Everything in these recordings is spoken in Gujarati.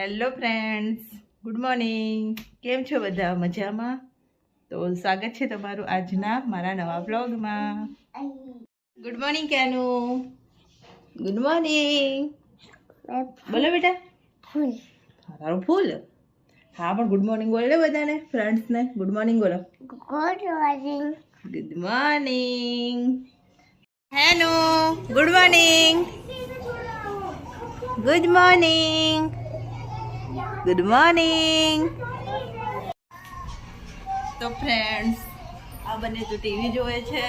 હેલો ફ્રેન્ડ્સ ગુડ મોર્નિંગ કેમ છો બધા? મજામાં? તો સ્વાગત છે તમારું આજના મારા નવા બ્લોગમાં ગુડ મોર્નિંગ કેનુ. ગુડ મોર્નિંગ બોલો બેટા. તારું ફૂલ? હા પણ ગુડ મોર્નિંગ બોલે બધાને ફ્રેન્ડ્સને ગુડ મોર્નિંગ બોલો. Good morning good morning hello good morning good morning good morning તો ફ્રેન્ડ્સ આ બંને તો ટીવી જોવે છે.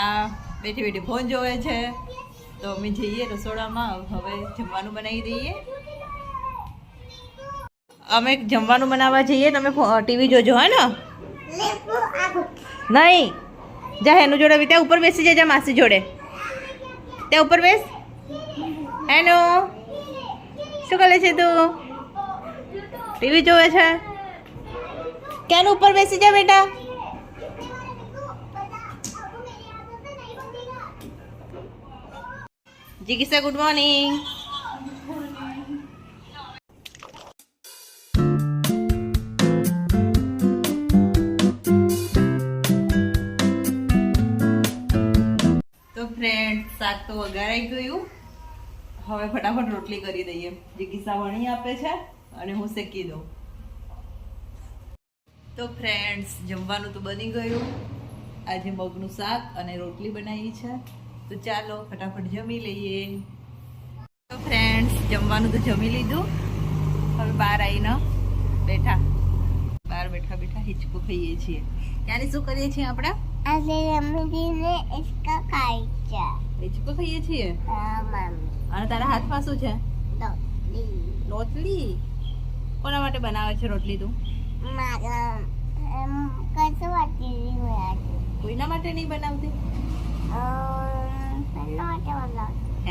આ બેઠી બેઠી ફોન જોવે છે. તો અમે જઈએ રસોડામાં હવે જમવાનું બનાવી દઈએ. અમે જમવાનું બનાવવા જઈએ તમે ટીવી જોજો હે ને? નહીં. જા હેનું જોડે ત્યાં ઉપર બેસી જાય માસી જોડે. ત્યાં ઉપર બેસ. હેનો શું કરે છે તું? ટીવી જોવે છે? કેન ઉપર બેસી જા બેટા. જીગીસા ગુડ મોર્નિંગ તો ફ્રેન્ડ શાક તો વઘારાઈ ગયું. હવે ફટાફટ રોટલી કરી દઈએ. જે કિસ્સા વણી આપે છે અને હું શેકી દઉં. તો ફ્રેન્ડ્સ જમવાનું તો બની ગયું. આજે મગનું શાક અને રોટલી બનાવી છે. તો ચાલો ફટાફટ જમી લઈએ. તો ફ્રેન્ડ્સ જમવાનું તો જમી લીધું. હવે બહાર આવીને બેઠા. બહાર બેઠા બેઠા હિચકો ખાઈએ છીએ. ત્યારે શું કરીએ છીએ આપણે? આજે રમીને ઇસકા ખાઈ છે. હિચકો ખાઈએ છીએ? હા મમ્મી. તારા હાથમાં શું છે? રોટલી. કોના માટે બનાવે છે રોટલી તું? કોઈના માટે નહીં બનાવતી?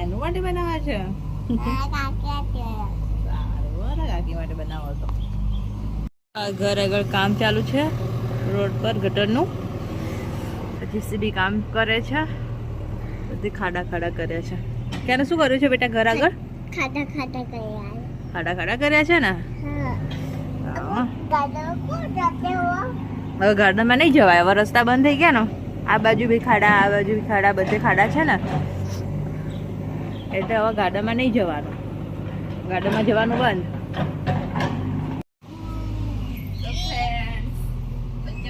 એનું માટે બનાવે છે? કાકી માટે બનાવો તો. ઘર આગળ કામ ચાલુ છે રોડ પર ગટરનું. પછી સીબી કામ કરે છે. બધી ખાડા ખાડા કર્યા છે. ક્યારે શું કર્યું છે બેટા ઘર આગળ? ખાડા ખાડા કર્યા છે ને? હા. હા. ગાડો કો જાતે હો? હવે ગાર્ડનમાં નહીં જવાય હવે રસ્તા બંધ થઈ ગયા ને. આ બાજુ બી ખાડા આ બાજુ બી ખાડા બધે ખાડા છે ને. એટલે હવે ગાર્ડનમાં નહીં જવાનું. ગાર્ડનમાં જવાનું બંધ.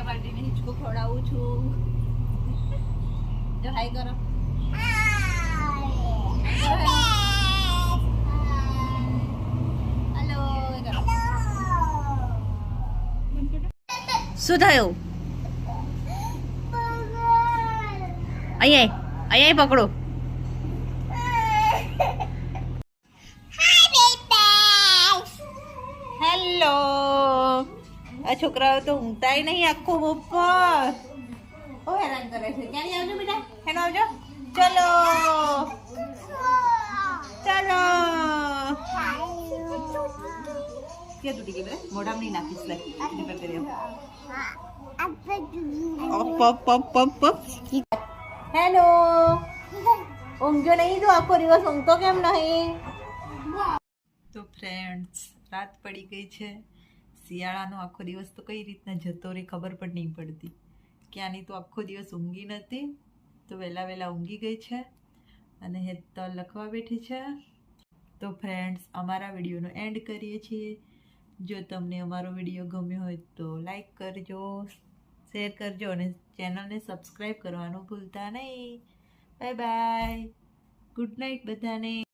પાર્ટીને ખવડાવું છું. જો હાય કરો. શું થયું? અહીંયા અહીંયા પકડો. હેલો. આ છોકરાઓ તો ઊંઘતાય નહીં આખો બપોર. ઓ હેરાન કરે છે. ક્યાં આવજો બેટા? હેનો આવજો. ચલો. ક્યાં તૂટી ગઈ બેટા મોઢામાં નહીં નાખીશ લે રિપેર કરી હેલો ઊંઘ્યો નહીં તો આખો દિવસ ઊંઘતો કેમ નહીં તો ફ્રેન્ડ્સ રાત પડી ગઈ છે. શિયાળાનો આખો દિવસ તો કઈ રીતના જતો રહે ખબર પણ નહીં પડતી. ક્યાંની તો આખો દિવસ ઊંઘી નથી. તો વહેલા વહેલા ઊંઘી ગઈ છે. અને હેતર લખવા બેઠી છે. તો ફ્રેન્ડ્સ અમારા વિડીયોનો એન્ડ કરીએ છીએ. જો તમને અમારો વીડિયો ગમ્યો હોય તો લાઈક કરજો શેર કરજો અને ચેનલને સબસ્ક્રાઈબ કરવાનું ભૂલતા નહીં. બાય બાય ગુડ નાઇટ બધાને.